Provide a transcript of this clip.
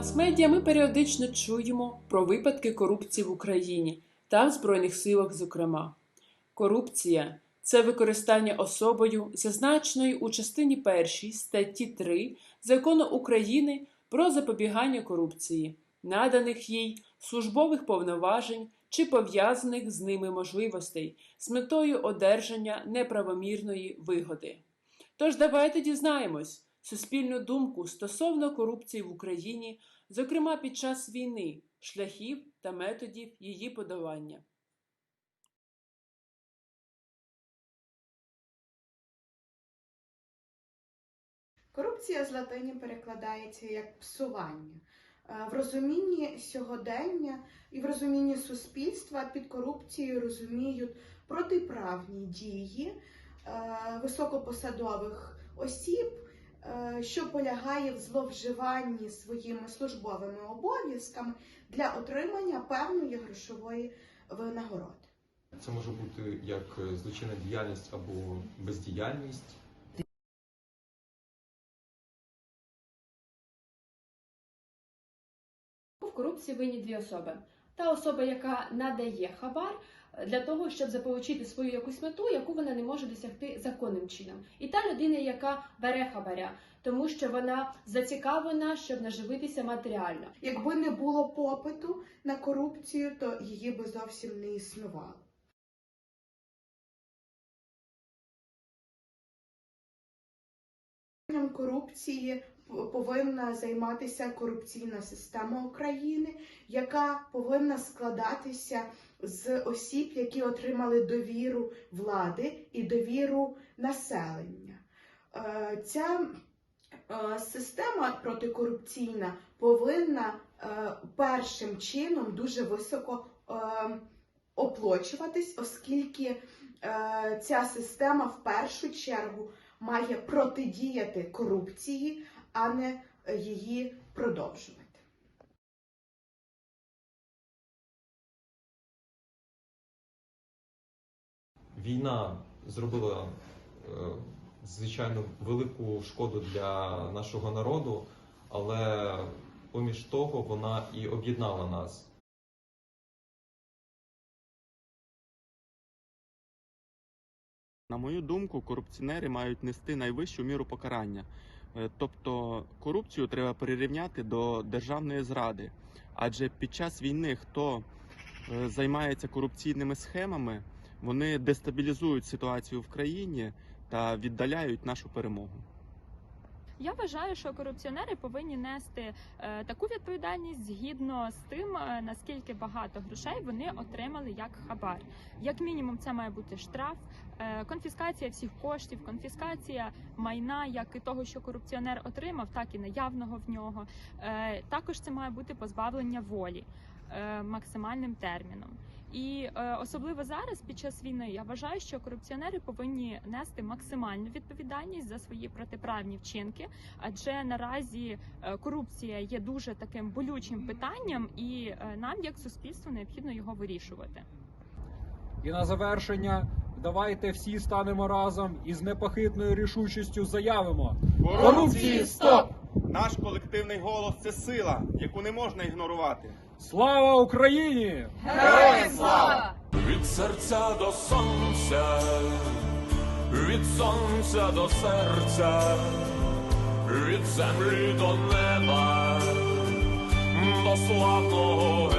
Мас-медіа ми періодично чуємо про випадки корупції в Україні та в Збройних силах, зокрема. Корупція це використання особою, зазначеної у частині 1 статті 3 Закону України про запобігання корупції, наданих їй службових повноважень чи пов'язаних з ними можливостей з метою одержання неправомірної вигоди. Тож давайте дізнаємось суспільну думку стосовно корупції в Україні, зокрема під час війни, шляхів та методів її подолання. Корупція з латині перекладається як псування. Е, В розумінні сьогодення і в розумінні суспільства під корупцією розуміють протиправні дії е, високопосадових осіб, що полягає в зловживанні своїми службовими обов'язками для отримання певної грошової винагороди. Це може бути як е, злочинна діяльність або бездіяльність. В корупції винні дві особи. Та особа, яка надає хабар е, для того, щоб заполучити свою якусь мету, яку вона не може досягти законним чином. І та людина, яка бере хабаря, тому що вона зацікавлена, щоб наживитися матеріально. Якби не було попиту на корупцію, то її би зовсім не існувало. Корупції повинна займатися корупційна система України, яка повинна складатися з осіб, які отримали довіру влади і довіру населення. Е, Ця е, система протикорупційна повинна е, першим чином дуже високо оплачуватись, оскільки ця система в першу чергу має протидіяти корупції, а не е, її продовжувати. Війна зробила е, звичайно велику шкоду для нашого народу, але поміж того вона і об'єднала нас. На мою думку, корупціонери мають нести найвищу міру покарання. Е, Тобто корупцію треба прирівняти до державної зради. Адже під час війни, хто е, займається корупційними схемами, вони дестабілізують ситуацію в країні та віддаляють нашу перемогу. Я вважаю, що корупціонери повинні нести е, таку відповідальність згідно з тим, е, наскільки багато грошей вони отримали як хабар. Як мінімум, це має бути штраф, е, конфіскація всіх коштів, конфіскація майна, як і того, що корупціонер отримав, так і наявного в нього. Також це має бути позбавлення волі максимальним терміном. І е, особливо зараз, під час війни, я вважаю, що корупціонери повинні нести максимальну відповідальність за свої протиправні вчинки, адже наразі е, корупція є дуже таким болючим питанням, і е, нам, як суспільству, необхідно його вирішувати. І на завершення давайте всі станемо разом і з непохитною рішучістю заявимо Корупції стоп! Наш колективний голос це сила, яку не можна ігнорувати. Слава Україні! Героям до сонця, від сонця до серця, від землі до неба, до славного